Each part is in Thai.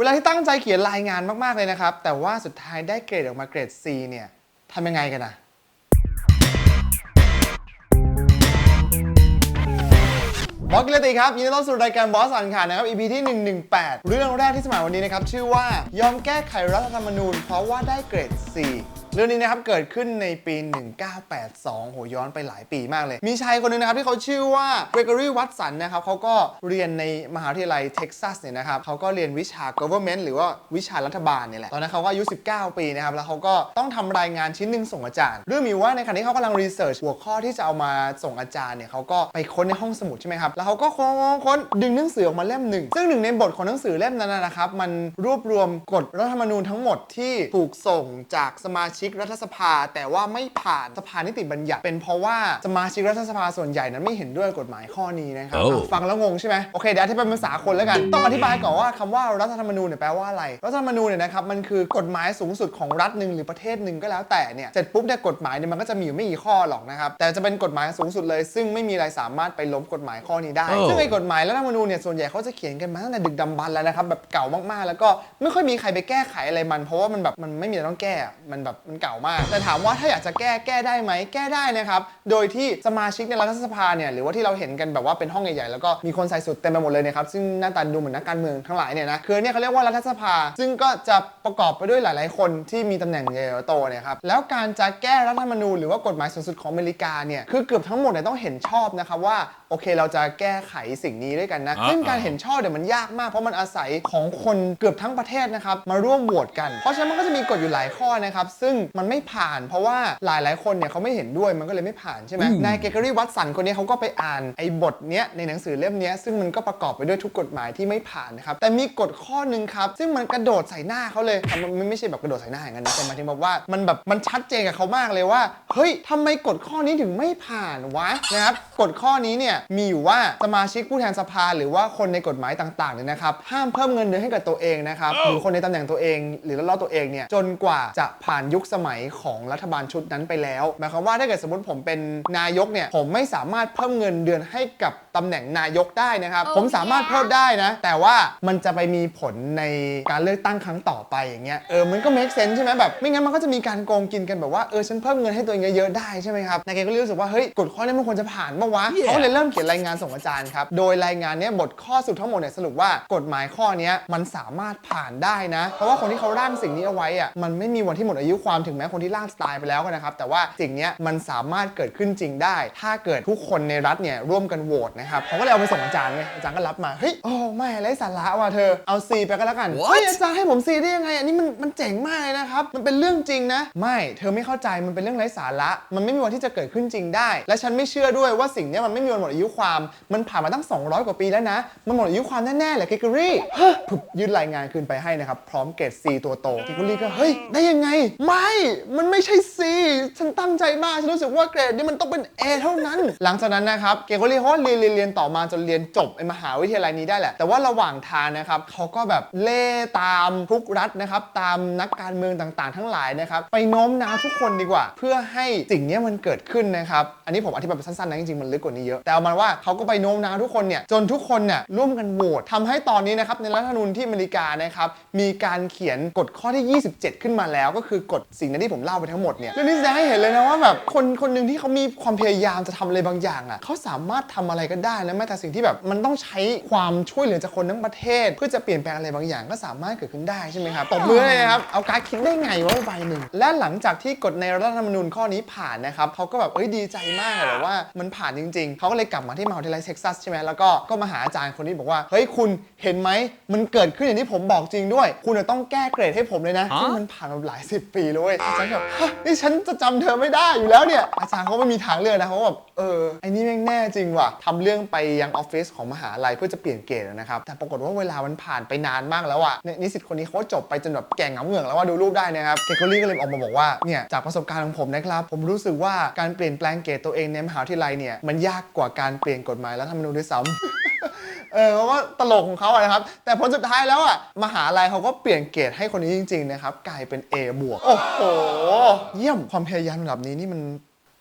เวลาที่ตั้งใจเขียนรายงานมาก ๆ เลยนะครับ แต่ว่าสุดท้ายได้เกรดออกมาเกรด C เนี่ยทำยังไงกันนะบอสกิลติครับ ยินดีต้อนรับสู่รายการบอสสันค่ะนะครับ EP ที่ 118 เรื่องแรกที่สมัยวันนี้นะครับ ชื่อว่ายอมแก้ไขรัฐธรรมนูญเพราะว่าได้เกรด C รื่องนี้นะครับเกิดขึ้นในปี 1982 โหย้อนไปหลายปีมากเลย มีชายคนหนึงนะครับที่เขาชื่อว่าเกรกอรี่วัตสันนะครับเขาก็เรียนในมหาวิทยาลัยเท็กซัสเนี่ยนะครับเขาก็เรียนวิชา government หรือว่าวิชารัฐบาลเนี่ยแหละตอนนั้นเขาก็อายุ 19 ปีนะครับแล้วเขาก็ต้องทำรายงานชิ้นหนึ่งส่งอาจารย์ เรื่องมีว่าในขณะที่เขากำลังรีเสิร์ชหัวข้อที่จะเอามาส่งอาจารย์เนี่ยเขาก็ไปค้นในห้องสมุดใช่ไหมครับแล้วเขาก็ค้นค้นดึงหนังสือออกมาเล่มหนึ่งซึ่งหนึ่งในบทของหนังสือเล่มนั้นนะนะครับมันรวบรวมกฎรัฐธรรมนูญทั้งหมดที่ถูกส่งจากสมาชิกรัฐสภา แต่ว่าไม่ผ่านสภานิติบัญญัติ เป็นเพราะว่าสมาชิกรัฐสภาส่วนใหญ่นั้นไม่เห็นด้วยกฎหมายข้อนี้นะครับโอ้อะฟังแล้วงงใช่ไหมโอเคเดี๋ยวอธิบายเป็นภาษาคนแล้วกัน ต้องอธิบายก่อนว่าคำว่ารัฐธรรมนูญเนี่ยแปลว่าอะไร รัฐธรรมนูญเนี่ยนะครับมันคือกฎหมายสูงสุดของรัฐหนึ่งหรือประเทศหนึ่งก็แล้วแต่เนี่ยเสร็จปุ๊บเนี่ยกฎหมายเนี่ยมันก็จะมีอยู่ไม่กี่ข้อหรอกนะครับแต่จะเป็นกฎหมายสูงสุดเลย ซึ่งไม่มีอะไรสามารถไปล้มกฎหมายข้อนี้ได้โอ้ซึ่งไอ้กฎหมายรัฐธรรมนูญเนี่ยส่วนใหญ่เขาจะเขียนกันมาตั้งแต่ดึกดำบรรพ์แล้วนะครับแบบเก่ามากๆ แล้วก็ไม่ค่อยมีใครไปแก้ไขอะไรมัน เพราะว่ามันแบบมันไม่มีอะไรต้องแก้อะมันแบบมันเก่ามาก แต่ถามว่าถ้าอยากจะแก้แก้ได้ไหมแก้ได้นะครับ โดยที่สมาชิกในรัฐสภาเนี่ยหรือว่าที่เราเห็นกันแบบว่าเป็นห้องใหญ่ๆแล้วก็มีคนใส่สุดเต็มไปหมดเลยนะครับซึ่งหน้าตาดูเหมือนนักการเมืองทั้งหลายเนี่ยนะคือเนี่ยเขาเรียกว่ารัฐสภา ซึ่งก็จะประกอบไปด้วยหลาย ๆ คนที่มีตำแหน่งใหญ่ๆโตๆเนี่ยครับแล้วการจะแก้รัฐธรรมนูญหรือว่ากฎหมายสูงสุดของอเมริกาเนี่ยคือเกือบทั้งหมดเนี่ยต้องเห็นชอบนะครับว่าโอเคเราจะแก้ไขสิ่งนี้ด้วยกันนะอ่าซึ่งการเห็นชอบเนี่ยมันยากมากเพราะมันอาศัยของคนเกือบทั้งประเทศนะครับมาร่วมโหวตกัน เพราะฉะนั้นมันก็จะมีกฎอยู่หลายข้อนะครับซึ่งมันไม่ผ่าน เพราะว่าหลายๆคนเนี่ยเขาไม่เห็นด้วยมันก็เลยไม่ผ่านใช่ไหมนายเกเกอรี่วัตสันคนนี้เขาก็ไปอ่านไอ้บทเนี้ยในหนังสือเล่มเนี้ยซึ่งมันก็ประกอบไปด้วยทุกกฎหมายที่ไม่ผ่านนะครับแต่มีกฎข้อหนึ่งครับซึ่งมันกระโดดใส่หน้าเขาเลยแต่มันมันไม่ใช่แบบกระโดดใส่หน้าอย่างนั้นนะแต่หมายถึงแบบว่ามันแบบมันชัดเจนกับเขามากเลยว่าเฮ้ยทำไมกฎข้อนี้ถึงไม่ผ่านวะนะครับกฎข้อนี้เนี่ยมีอยู่ว่าสมาชิกผู้แทนสภาหรือว่าคนในกฎหมายต่างๆเนี่ยนะครับห้ามเพิ่มเงินเดือนให้กับตัวเองนะครับหรือคนในตำแหน่งตัวเอง หรือล้อตัวเองเนี่ยจนกว่าจะผ่านยุคสมัยของรัฐบาลชุดนั้นไปแล้วหมายความว่าถ้าเกิดสมมติผมเป็นนายกเนี่ยผมไม่สามารถเพิ่มเงินเดือนให้กับตำแหน่งนายกได้นะครับ Oh ผมสามารถเพิ่มได้นะ แต่ว่ามันจะไปมีผลในการเลือกตั้งครั้งต่อไปอย่างเงี้ยเออมันก็ make sense ใช่ไหมแบบไม่งั้นมันก็จะมีการโกงกินกันแบบว่าเออฉันเพิ่มเงินให้ตัวเองเยอะๆได้ใช่ไหมครับนายเกก็เลยรู้สึกว่าเฮ้ยกฎข้อนี้มันควรจะผ่านปะวะ Yeah เขาเลยเริ่มเขียนรายงานส่งอาจารย์ครับโดยรายงานเนี้ยบทข้อสรุดทั้งหมดเนี่ยสรุปว่ากฎหมายข้อเนี้ยมันสามารถผ่านได้นะ เพราะว่าคนที่เขาร่างสิ่งนี้เอาไว้อะมันไม่มีวันที่หมดอายุความถึงแม้คนที่ร่างสไตล์ไปแล้วก็นะครับ แต่ว่าสิ่งเนี้ยมันสามารถเกิดขึ้นจริงได้ ถ้าเกิดทุกคนในรัฐเนี่ยร่วมกันโหวตนะครับเขาก็เลยเอาไปส่งอาจารย์ไงอาจารย์ก็รับมาเฮ้ยโอ้ไม่ไร้สาระว่ะเธอเอาซีไปก็แล้วกัน What? เฮ้ยอาจารย์ให้ผมซีได้ยังไงอันนี้มันมันเจ๋งมากเลยนะครับมันเป็นเรื่องจริงนะ ไม่เธอไม่เข้าใจมันเป็นเรื่องไร้สาระ มันไม่มีวันที่จะเกิดขึ้นจริงได้ และฉันไม่เชื่อด้วยว่าสิ่งเนี้ยมันไม่มีวันหมดอายุความมันผ่านมาตั้ง 200 กว่าปีแล้วนะ มันหมดอายุความแน่ๆแหละเกเกอรี่เฮ้ยผึบยื่นรายงานคืนไปให้นะครับพร้อมเกรด C ตัวโตเกเกอรี่ก็เฮ้ยได้ยังไงไม่มันไม่ใช่ C ฉันตั้งใจมาก ฉันรู้สึกว่าเกรดนี้มันต้องเป็น A เท่านั้น หลังจากนั้นนะครับ เกเกอรี่เขาเรียนเรียนเรียนต่อมาจนเรียนจบไอ้มหาวิทยาลัยนี้ได้แหละ แต่ว่าระหว่างทางนะครับเขาก็แบบเล่ตามทุกรัฐนะครับ ตามนักการเมืองต่างๆ ทั้งหลายนะครับ ไปโน้มน้าวทุกคนดีกว่า เพื่อให้สิ่งนี้มันเกิดขึ้นนะครับ อันนี้ผมอธิบายแบบสั้นๆนะจริงๆมันลึกกว่านี้เยอะ แต่เอามันว่าเขาก็ไปโน้มน้าวทุกคนเนี่ยจนทุกคนเนี่ยร่วมกันโหวตทำให้ตอนนี้นะครับในรัฐธรรมนูญที่อเมริกานะครับมีการเขียนกฎข้อที่ 27 ขึ้นมาแล้วก็คือกฎสิ่งนั้นที่ผมเล่าไปทั้งหมดเนี่ยเรื่องนี้แสดงให้เห็นเลยนะว่าแบบคนคนหนึ่งที่เขามีความพยายามจะทำอะไรบางอย่างอะเขาสามารถทำอะไรก็ได้นะแม้แต่สิ่งที่แบบมันต้องใช้ความช่วยเหลือจากคนทั้งประเทศ เพื่อจะเปลี่ยนแปลงอะไรบางอย่างก็สามารถเกิดขึ้นได้ใช่ไหมครับตบมือเลยนะครับเอาการดคิดได้ไงว่าใบหนึ่งและหลังจากที่กฎในรัฐธรรมนูญข้อนี้ผ่านนะครับเขาก็แบบเอ้ยดีใจมากเลยว่ามันผ่านจริง ๆเขาก็เลยกลับมาที่มหาวิทยาลัยเท็กซัสใช่ไหมแล้วก็ก็มาหาอาจารย์คนนี้บอกว่าเฮ้ยคุณเห็นไหมมันเกิดขึ้นอย่างที่ผมบอกจริงด้วย คุณจะต้องแก้เกรดให้ผมเลยนะฮะซึ่งมันผ่านมาหลายสิบปีแล้วเว้ยอาจารย์แบบนี่ฉันจะจำเธอไม่ได้อยู่แล้วเนี่ย อาจารย์เขาไม่มีทางเลือกนะเขาแบบเออไอ้นี่แม่งแน่จริงว่ะทำเรื่องไปยังออฟฟิศของมหาลัยเพื่อจะเปลี่ยนเกรดนะครับแต่ปรากฏว่าเวลามันผ่านไปนานมากแล้วอะเนี่ยนิสิตคนนี้เขาจบไปจนแบบแก่งเหงาเหงือกแล้วว่าดูรูปได้นะครับเกเกอรี่ก็เลยออกมาบอกว่าเนี่ยจากประสบการณ์ของผมนะครับผมรู้สึกว่าการเปลี่ยนแปลงเกรดตัวเองในมหาวิทยาลัยเนี่ยมันยากกว่าการเปลี่ยนกฎหมายรัฐธรรมนูญด้วยซ้ำ เออเพราะว่าตลกของเขาอะนะครับ แต่ผลสุดท้ายแล้วอะมหาลัยเขาก็เปลี่ยนเกรดให้คนนี้จริงๆนะครับกลายเป็น A บวกโอ้โห เยี่ยมความพยายามระดับนี้นี่มัน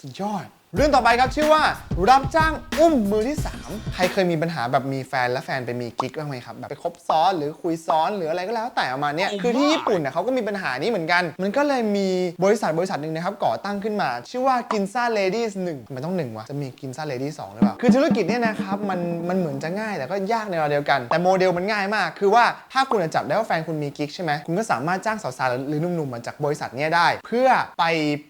สุดยอด เรื่องต่อไปครับชื่อว่ารับจ้างอุ้มมือที่ 3 ใครเคยมีปัญหาแบบมีแฟนและแฟนไปมีกิ๊กบ้างไหมครับแบบไปคบซ้อนหรือคุยซ้อนหรืออะไรก็แล้วแต่ประมาณเนี้ยคือที่ญี่ปุ่นเนี่ยเขาก็มีปัญหานี้เหมือนกัน มันก็เลยมีบริษัทบริษัทหนึ่งนะครับก่อตั้งขึ้นมา ชื่อว่ากินซ่าเลดี้หนึ่งมันต้องหนึ่งวะจะมีกินซ่าเลดี้สองหรือเปล่าคือธุรกิจเนี่ยนะครับมันมันเหมือนจะง่ายแต่ก็ยากในเวลาเดียวกัน แต่โมเดลมันง่ายมาก คือว่าถ้าคุณจับได้ว่าแฟนคุณมีกิ๊กใช่ไหมคุณก็สามารถจ้างสาวๆหรือหนุ่มๆมาจากบริษัทเนี้ยได้ เพื่อไป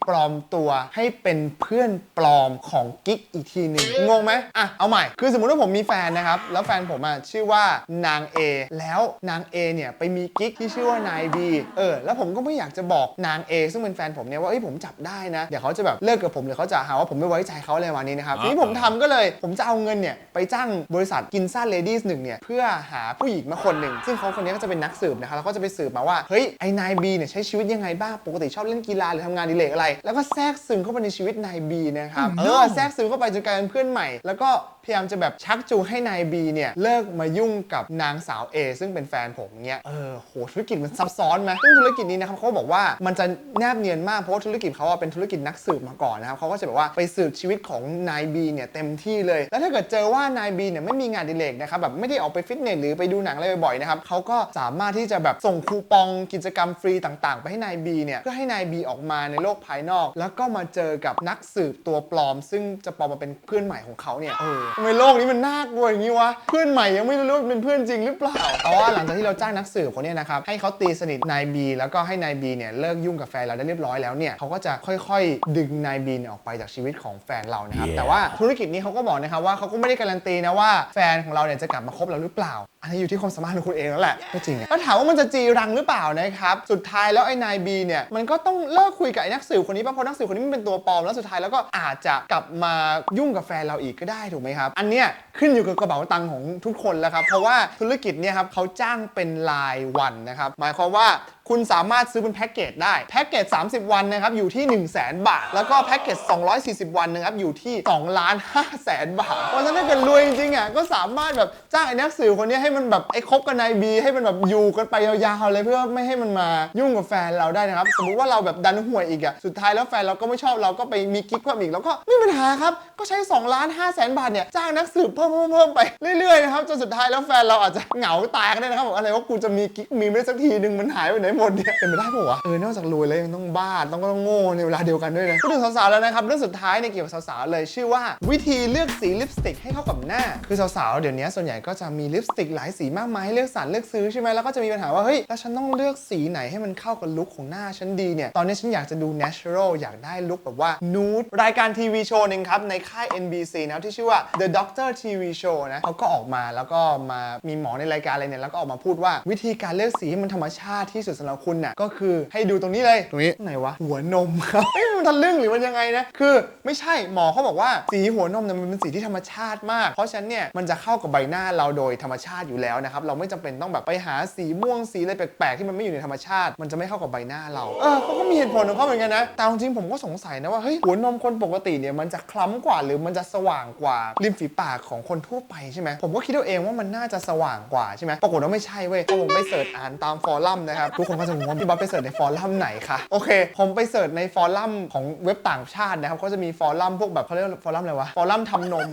ปลอมตัวให้เป็นเพื่อนปลอมของกิ๊กอีกทีหนึ่งงงไหมอะเอาใหม่ คือสมมติว่าผมมีแฟนนะครับ แล้วแฟนผมอะชื่อว่านาง A แล้วนาง A เนี่ยไปมีกิ๊กที่ชื่อว่านาย B เออ แล้วผมก็ไม่อยากจะบอกนาง A ซึ่งเป็นแฟนผมเนี่ยว่าเอ้ยผมจับได้นะ เดี๋ยวเขาจะแบบเลิกกับผมหรือเขาจะหาว่าผมไม่ไว้ใจเขาอะไรประมาณนี้นะครับทีนี้ผมทำก็เลยผมจะเอาเงินเนี่ยไปจ้างบริษัทกินซ่าเลดี้หนึ่งเนี่ยเพื่อหาผู้หญิงมาคนหนึ่งซึ่งเขาคนนี้ก็จะเป็นนักสืบนะครับแล้วก็จะไปสืบมาว่าเฮ้ยไอ้นายบีเนี่ยใช้ชีวิตยังไงบ้างปกติชอบเล่นกีฬาหรือทำงานอดิเลกอะไร แล้วก็แทรกซึมเข้าไปในชีวิตนายบีนะครับ เออแทรกซึมเข้าไปจนกลายเป็นเพื่อนใหม่ แล้วก็พยายามจะแบบชักจูงให้นายบีเนี่ยเลิกมายุ่งกับนางสาว A ซึ่งเป็นแฟนผมเนี่ยเออโหธุรกิจมันซับซ้อนไหมซึ่งธุรกิจนี้นะครับเขาบอกว่ามันจะแนบเนียนมากเพราะว่าธุรกิจเขาอะเป็นธุรกิจนักสืบมาก่อนนะครับเขาก็จะแบบว่าไปสืบชีวิตของนายบีเนี่ยเต็มที่เลย แล้วถ้าเกิดเจอว่านายบีเนี่ยไม่มีงานอดิเลกนะครับแบบไม่ได้ออกไปฟิตเนสหรือไปดูหนังอะไรบ่อยๆนะครับเขาก็สามารถที่จะแบบส่งคูปองกิจกรรมฟรีต่าง ๆ ไปให้นายบีเนี่ยเพื่อให้นายบีออกมาในโลกภายนอก แล้วก็มาเจอกับนักสืบตัวปลอม ซึ่งจะปลอมมาเป็นเพื่อนใหม่ของเขาเนี่ยเออทำไมโลกนี้มันน่ากลัวอย่างนี้วะเพื่อนใหม่ยังไม่รู้ว่าเป็นเพื่อนจริงหรือเปล่าแต่ว่าหลังจากที่เราจ้างนักสืบคนเนี้นะครับให้เขาตีสนิทนายบีแล้วก็ให้นายบีเนี่ยเลิกยุ่งกับแฟนเราได้เรียบร้อยแล้วเนี่ยเขาก็จะค่อยๆ ดึงนายบีเนี่ยออกไปจากชีวิตของแฟนเรานะครับ Yeah. แต่ว่าธุรกิจนี้เขาก็บอกนะครับว่าเขาก็ไม่ได้การันตีนะว่าแฟนของเราเนี่ยจะกลับมาคบเราหรือเปล่าอันนี้อยู่ที่ความสามารถของคุณเองแล้วแหละก็จริงอะแล้วถามว่ามันจะจีรังหรือเปล่านะครับ สุดท้ายแล้วไอ้นายบีเนี่ยมันก็ต้องเลิกคุยกับไอ้นักสืบคนนี้ป่ะเพราะนักสืบคนนี้มันเป็นตัวปลอมแล้วสุดท้ายแล้วก็อาจจะกลับมายุ่งกับแฟนเราอีกก็ได้ถูกไหมครับ อันเนี้ยขึ้นอยู่กับกระเป๋าตังค์ของทุกคนแล้วครับเพราะว่าธุรกิจเนี่ยครับเขาจ้างเป็นรายวันนะครับหมายความว่า คุณสามารถซื้อเป็นแพ็กเกจได้แพ็กเกจ 30 วันนะครับอยู่ที่ 1 0 0 0 0แบาท แล้วก็แพ็กเกจ 240 วันนะครับอยู่ที่2ล้าน5แสนบาท เพราะฉะนั้นถ้าเกิดรวยจริงๆอะก็สามารถแบบจ้างไอ้นักสื่อคนนี้ให้มันแบบไอ้คบกับนายบีให้มันแบบอยู่กันไปยาวๆเลยเพื่อไม่ให้มันมายุ่งกับแฟนเราได้นะครับสมมุติว่าเราแบบดันห่วยอีกอะสุดท้ายแล้วแฟนเราก็ไม่ชอบเราก็ไปมีกิ๊กเพิ่มอีกแล้วก็ไม่มีปัญหาครับก็ใช้2ล้าน5แสนบาทเนี่ยจ้างนักสืบเพิ่มเพิ่มไปเรื่อยๆนะครับจนสุดท้ายแล้วแฟนเราอาจจะเหงาตายก็ได้นะครับบอกอะไรว่ากูจะมีกิ๊กมีไม่ได้สักทีนึงมันหายไปไหนหมดเนี่ยเป็นไปได้ปะวะเออนอกจากรวยแล้วยังต้องบ้าต้องก็ต้องโง่ในเวลาเดียวกันด้วยนะพูดถึงสาวๆแล้วนะครับเรื่องสุดท้ายในเกี่ยวกับสาวๆเลยชื่อว่า วิธีเลือกสีลิปสติกให้เข้ากับหน้า คือสาวๆเดี๋ยวนี้ส่วนใหญ่ก็จะมีลิปสติกหลายสีมากมายให้เลือกสรรเลือกซื้อใช่ไหมแล้วก็จะมีปัญหาว่าเฮ้ยแล้วฉันต้องเลือกสีไหนให้มันเข้ากับลุคของหน้าฉันดีเนี่ยตอนนี้ฉันอยากจะดู natural อยากได้ลุคแบบว่า nude รายการทีวีโชว์หนึ่งครับในค่าย NBC นะที่ชื่อว่า The Doctor TV Show นะเขาก็ออกมาแล้วก็มามีหมอในรายการอะไรเนี่ยแล้วก็ออกมาพูดว่าวิธีการเลือกสีให้มันธรรมชาติที่สุดสำหรับคุณน่ะก็คือให้ดูตรงนี้เลยตรงนี้ไหนวะหัวนมครับเอ้ยมันทะลึ่งหรือมันยังไงนะคือไม่ใช่หมอเขาบอกว่าสีหัวนมเนี่ยมันเป็นสีที่ธรรมชาติมาก เพราะฉะนั้นเนี่ยมันจะเข้ากับใบหน้าเราโดยธรรมชาติอยู่แล้วนะครับเราไม่จำเป็นต้องแบบไปหาสีม่วงสีอะไรแปลกๆที่มันไม่อยู่ในธรรมชาติ มันจะไม่เข้ากับใบหน้าเราเออเขาก็มีเหตุผลของเขาเหมือนกันนะแต่เอาจริงๆผมก็สงสัยนะว่าเฮ้ยหัวนมคนปกติเนี่ยมันจะคล้ำกว่าหรือมันจะสว่างกว่าริมฝีปากของคนทั่วไปใช่ไหมผมก็คิดเอาเองว่ามันน่าจะสว่างกว่าใช่ไหมปรากฏว่าไม่ใช่เว้ยพอผมไปเสิร์ชอ่านตามฟอรัมนะครับทุกคนก็จะงงว่าพี่บ๊อบไปเสิร์ชในฟอรัมไหนคะโอเค ผมไปเสิร์ชในฟอรัมของเว็บต่างชาตินะครับ ก็จะมีฟอรัมพวกแบบเขาเรียกฟอรัมอะไรวะ ฟอรัมทำนม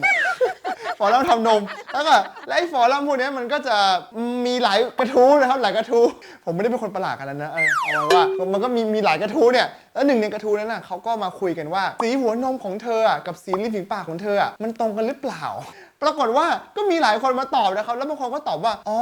ฟอรัมทำนม แล้วก็และไอ้ฟอรัมพวกเนี้ยมันก็จะมีหลายกระทู้นะครับหลายกระทู้ ผมไม่ได้เป็นคนประหลาดขนาดนั้นนะ เออเอาไว้ว่ามันก็มีมีหลายกระทู้เนี่ย แล้วหนึ่งในกระทู้นั้นน่ะเขาก็มาคุยกันว่าสีหัวนมของเธออะกับสีริมฝีปากของเธออะมันตรงกันหรือเปล่า ปรากฏว่าก็มีหลายคนมาตอบนะครับ แล้วบางคนก็ตอบว่า อ๋อ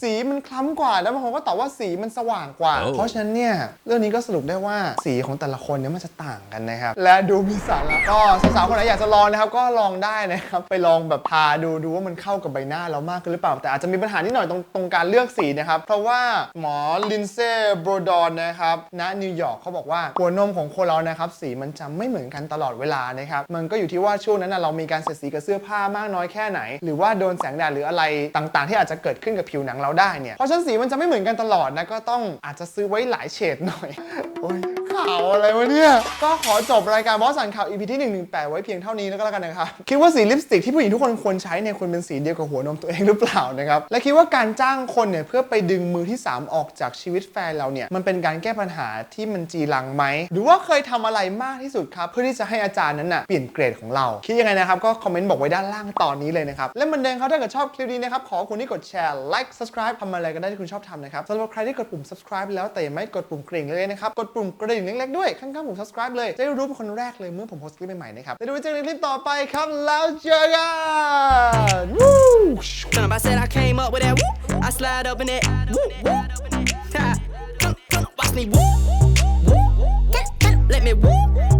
สีมันคล้ำกว่า แล้วบางคนก็ตอบว่าสีมันสว่างกว่าโอ้เพราะฉะนั้นเนี่ย เรื่องนี้ก็สรุปได้ว่าสีของแต่ละคนเนี่ยมันจะต่างกันนะครับ และดูมีสาระก็สาวๆคนไหนอยากจะลองนะครับ ก็ลองได้นะครับ ไปลองแบบทาดูดูว่ามันเข้ากับใบหน้าเรามากขึ้นหรือเปล่า แต่อาจจะมีปัญหานิดหน่อยตรงตรงการเลือกสีนะครับ เพราะว่าหมอลินเซ่โบรดอนนะครับณนิวยอร์กเขาบอกว่าหัวนมของคนเรานะครับสีมันจะไม่เหมือนกันตลอดเวลานะครับมันก็อยู่ที่ว่าช่วงนั้นนะเรามีการเสียดสีกับเสื้อผ้ามากน้อยแค่ไหน หรือว่าโดนแสงแดดหรืออะไรต่างๆ ที่อาจจะเกิดขึ้นกับผิวหนังเราได้เนี่ยเพราะฉะนั้นสีมันจะไม่เหมือนกันตลอดนะก็ต้องอาจจะซื้อไว้หลายเฉดหน่อยโอ้ย ขาวอะไรวะเนี่ย ก็ขอจบรายการบอสสันข่าว EP ที่ 118 ไว้เพียงเท่านี้แล้วก็แล้วกันนะครับ คิดว่าสีลิปสติกที่ผู้หญิงทุกคนควรใช้เนี่ยควรเป็นสีเดียวกับหัวนมตัวเองหรือเปล่านะครับ และคิดว่าการจ้างคนเนี่ยเพื่อไปดึงมือที่ 3 ออกจากชีวิตแฟนเราเนี่ยมันเป็นการแก้ปัญหาที่มันจีรังไหม หรือว่าเคยทำอะไรมากที่สุดครับ เพื่อที่จะให้อาจารย์นั้นน่ะเปลี่ยนเกรดของเรา คิดยังไงนะครับก็คอมเมนต์บอกไว้ด้านล่างตอนนี้เลยนะครับ และเหมือนเดิมครับถ้าเกิดชอบคลิปนี้นะครับขอคุณที่กดแชร์ like subscribe ทำอะไรก็ได้ที่คุณชอบทำนะครับสำหรับใครที่กดปุ่ม subscribe แล้วแต่ยังไม่กดปุ่มกริ่งเลยนะครับกดปุ่มกระดิ่งเล็กๆด้วยข้างๆปุ่ม subscribe เลย จะได้รู้เป็นคนแรกเลยเมื่อผมโพสต์คลิปใหม่ๆนะครับแล้วเดี๋ยวไว้เจอกันในคลิปต่อไปครับแล้วเจอกันวู้ Come, I said I came up with that whoop. I slide up in it. Whoop, whoop. Ha. Come, come, watch me whoop. Whoop. Let me whoop.